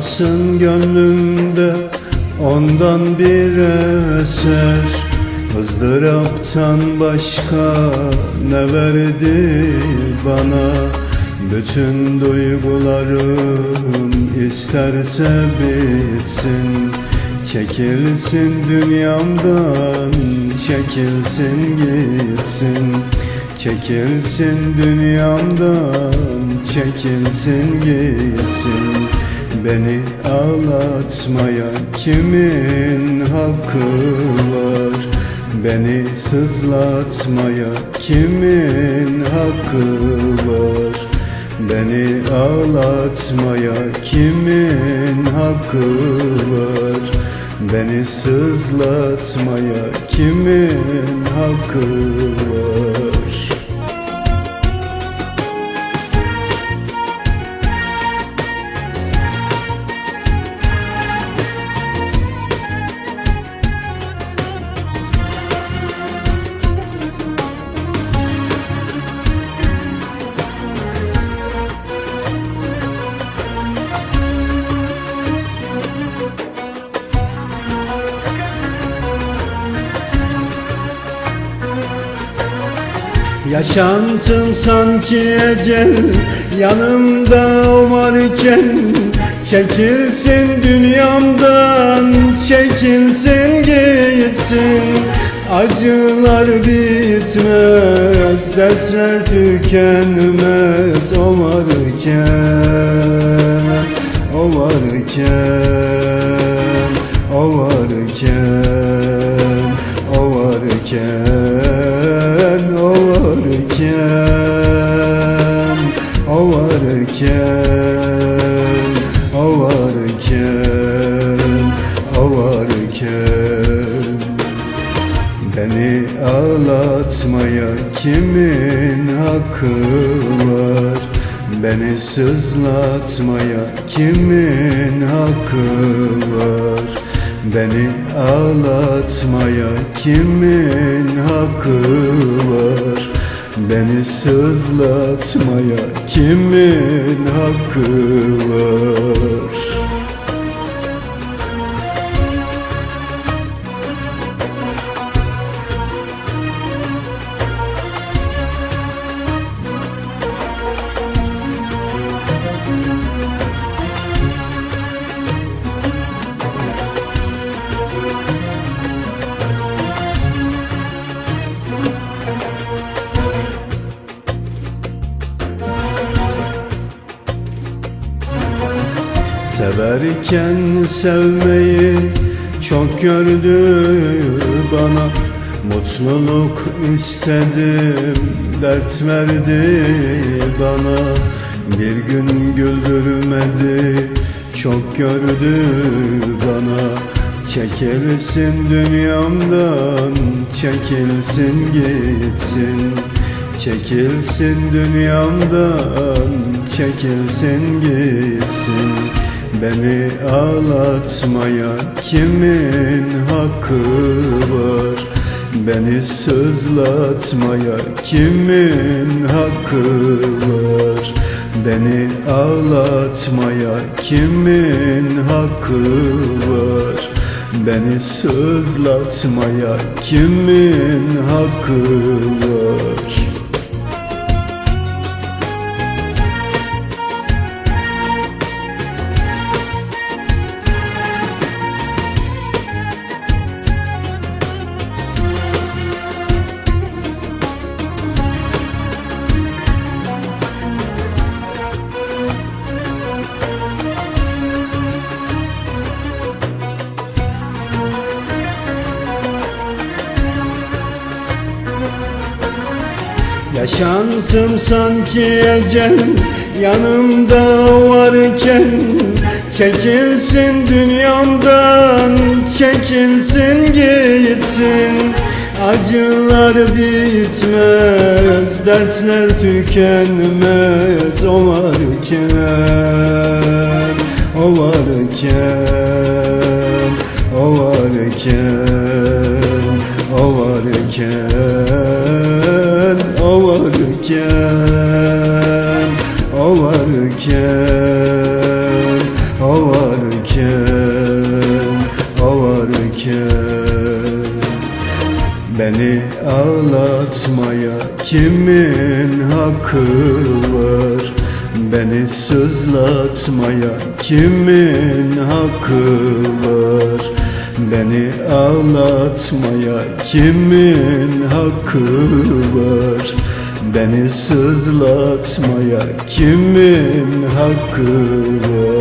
Kalmasın gönlümde ondan bir eser. Izdıraptan başka ne verdi bana? Bütün duygularım isterse bitsin. Çekilsin dünyamdan çekilsin gitsin. Çekilsin dünyamdan çekilsin gitsin Beni ağlatmaya kimin hakkı var? Beni sızlatmaya kimin hakkı var? Beni ağlatmaya kimin hakkı var? Beni sızlatmaya kimin hakkı var Yaşantım sanki ecel yanımda varken Çekilsin dünyamdan çekilsin gitsin. Acılar bitmez, dertler tükenmez O varken, o varken, o varken, ağlatmaya kimin hakkı var? Beni sızlatmaya kimin hakkı var? Beni ağlatmaya kimin hakkı var? Beni sızlatmaya kimin hakkı var Severken sevmeyi çok gördü bana. Mutluluk istedim dert verdi bana. Bir gün güldürmedi çok gördü bana. Çekilsin dünyamdan çekilsin gitsin. Çekilsin dünyamdan çekilsin gitsin Beni ağlatmaya kimin hakkı var? Beni sızlatmaya kimin hakkı var? Beni ağlatmaya kimin hakkı var? Beni sızlatmaya kimin hakkı var Yaşantım sanki ecel yanımda varken Çekilsin dünyamdan çekilsin gitsin. Acılar bitmez, dertler tükenmez O varken, o varken, o varken, o varken, varken, o varken, ağarken Beni ağlatmaya kimin hakkı var? Beni sızlatmaya kimin hakkı var? Beni ağlatmaya kimin hakkı var Beni sızlatmaya kimin hakkı var